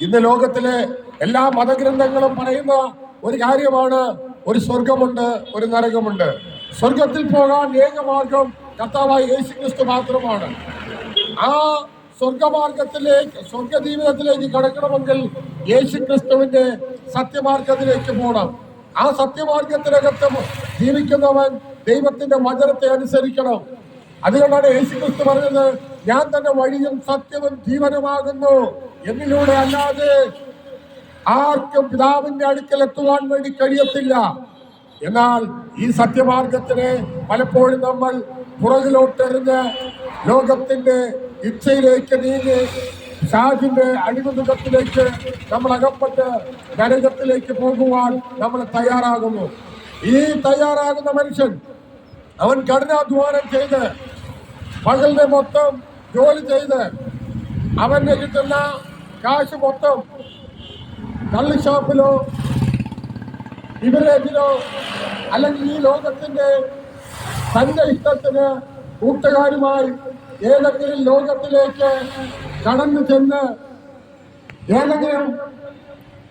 ഇന്ന് ലോകത്തിലെ എല്ലാ മതഗ്രന്ഥങ്ങളും പറയുന്ന ഒരു കാര്യമാണ് ഒരു സ്വർഗമുണ്ട് ഒരു നരകമുണ്ട്. സ്വർഗത്തിൽ പോകാൻ ഏക മാർഗം കർത്താവായി യേശു ക്രിസ്തു മാത്രമാണ്. ആ സ്വർഗമാർഗത്തിലേക്ക് സ്വർഗ ജീവിതത്തിലേക്ക് കടക്കണമെങ്കിൽ യേശു ക്രിസ്തുവിന്റെ സത്യമാർഗത്തിലേക്ക് പോകണം. ആ സത്യമാർഗത്തിനകത്ത് ജീവിക്കുന്നവൻ ദൈവത്തിന്റെ വചനത്തെ അനുസരിക്കണം. അതുകൊണ്ടാണ് യേശു ക്രിസ്തു പറഞ്ഞത് ഞാൻ തന്നെ വഴിയും സത്യവും ജീവനുമാകുന്നു. എന്നിലൂടെ അല്ലാതെ ആർക്കും പിതാവിന്റെ അടുക്കൽ എത്തുവാൻ വേണ്ടി കഴിയത്തില്ല. എന്നാൽ ഈ സത്യമാർഗത്തിനെ പലപ്പോഴും നമ്മൾ പുറകിലോട്ടെറിഞ്ഞ് ലോകത്തിന്റെ ഇച്ഛയിലേക്ക് നീങ്ങി ഷാജിന്റെ അടിമുഖത്തിലേക്ക് നമ്മൾ അകപ്പെട്ട് നരകത്തിലേക്ക് പോകുവാൻ നമ്മൾ തയ്യാറാകുന്നു. ഈ തയ്യാറാകുന്ന മനുഷ്യൻ അവൻ കഠിനാധ്വാനം ചെയ്ത് പകലിനെ മൊത്തം ജോലി ചെയ്ത് അവന് കിട്ടുന്ന കാശ് മൊത്തം കള്ളി ഷോപ്പിലോ ബിവറേജിലോ അല്ലെങ്കിൽ ഈ ലോകത്തിന്റെ തന്റെ ഇഷ്ടത്തിന് കൂട്ടുകാരുമായി ഏതെങ്കിലും ലോകത്തിലേക്ക് കടന്നു ചെന്ന് ഏതെങ്കിലും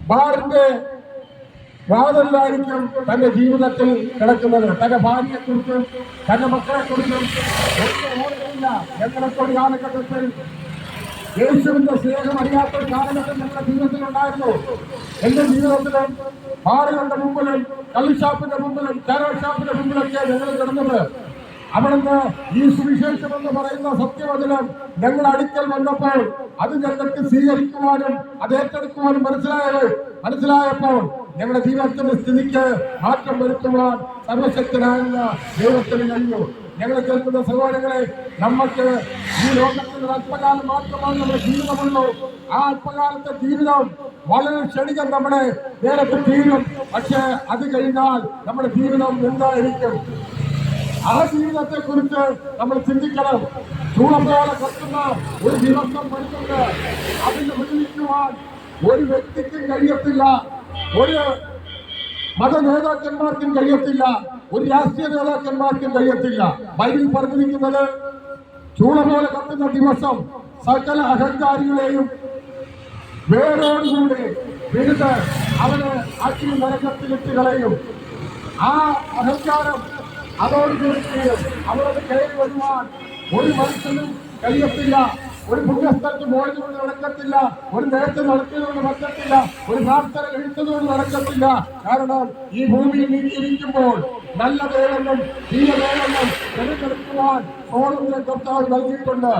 ബാറിന്റെ വാതിലായിരിക്കും തന്റെ ജീവിതത്തിൽ കിടക്കുന്നത്. തന്റെ ഭാര്യയെക്കുറിച്ചും തന്റെ മക്കളെ കുറിച്ചും ഒന്നും ഓർമ്മയില്ല ഞങ്ങളൊക്കെ ഒരു കാലഘട്ടത്തിൽ യേശുവിന്റെ സ്നേഹം അറിയാത്ത ഒരു കാലഘട്ടം ഞങ്ങളുടെ ജീവിതത്തിൽ ഉണ്ടായിരുന്നു. എന്റെ ജീവിതത്തിലും ബാറുകളുടെ മുമ്പിലും കള്ളിഷാപ്പിന്റെ മുമ്പിലും ചാരോ ഷാപ്പിന്റെ മുമ്പിലൊക്കെ ഞങ്ങൾ കിടന്നത്. അവിടുന്ന് ഈ സുവിശേഷം എന്ന് പറയുന്ന സത്യവചനം ഞങ്ങൾ അടുക്കൽ വന്നപ്പോൾ അത് ഞങ്ങൾക്ക് സ്വീകരിക്കുവാനും അത് ഏറ്റെടുക്കുവാനും മനസ്സിലായത് മനസ്സിലായപ്പോൾ ഞങ്ങളുടെ ജീവിതത്തിന്റെ സ്ഥിതിക്ക് മാറ്റം വരുത്തുവാൻ സർവശക്തനായ ദൈവത്തിന് കഴിഞ്ഞു ഞങ്ങൾ കേൾക്കുന്ന സഹോദരങ്ങളെ നമുക്ക് ഈ ലോകത്തിൽ അല്പകാലം മാത്രമാണ് നമ്മുടെ ജീവിതമുള്ളൂ. ആ അല്പകാലത്തെ ജീവിതം വളരെ ക്ഷണികം നമ്മുടെ നേരത്തെ തീരും. പക്ഷേ അത് കഴിഞ്ഞാൽ നമ്മുടെ ജീവിതം എന്തായിരിക്കും? ആ ജീവിതത്തെ കുറിച്ച് നമ്മൾ ചിന്തിക്കണം. ചൂളം കത്തുന്ന ഒരു ദിവസം വരുന്നുണ്ട്. അതിന് ഒരു വ്യക്തിക്കും കഴിയത്തില്ല. ഒരു മത നേതാക്കന്മാർക്കും കഴിയത്തില്ല ഒരു രാഷ്ട്രീയ നേതാക്കന്മാർക്കും കഴിയത്തില്ല. ബൈബിൾ പറഞ്ഞിരിക്കുന്നത് ചൂള പോലെ കത്തുന്ന ദിവസം സകല അഹങ്കാരികളെയും വേരോടുകൂടി വിരുത് അവന് അഗ്നി നരകത്തിലിട്ട് കളയും. ആ അഹങ്കാരം അതോടുകൂടി അവരോട് കയറി വരുവാൻ ഒരു മനുഷ്യനും കഴിയത്തില്ല. ഒരു പുണ്യസ്ഥലത്ത് പോയതുകൊണ്ട് നടക്കത്തില്ല ഒരു നേരത്തെ നടത്തിയതുകൊണ്ട് നടക്കത്തില്ല ഒരു പ്രാർത്ഥന എഴുത്തതുകൊണ്ട് നടക്കത്തില്ല. കാരണം ഈ ഭൂമിയിൽ നീ ഇരിക്കുമ്പോൾ നല്ല വേണമെന്നും തീയ വേണമെന്നും തിരഞ്ഞെടുക്കുവാൻ സ്വാതന്ത്ര്യം കർത്താവ് നൽകിയിട്ടുണ്ട്.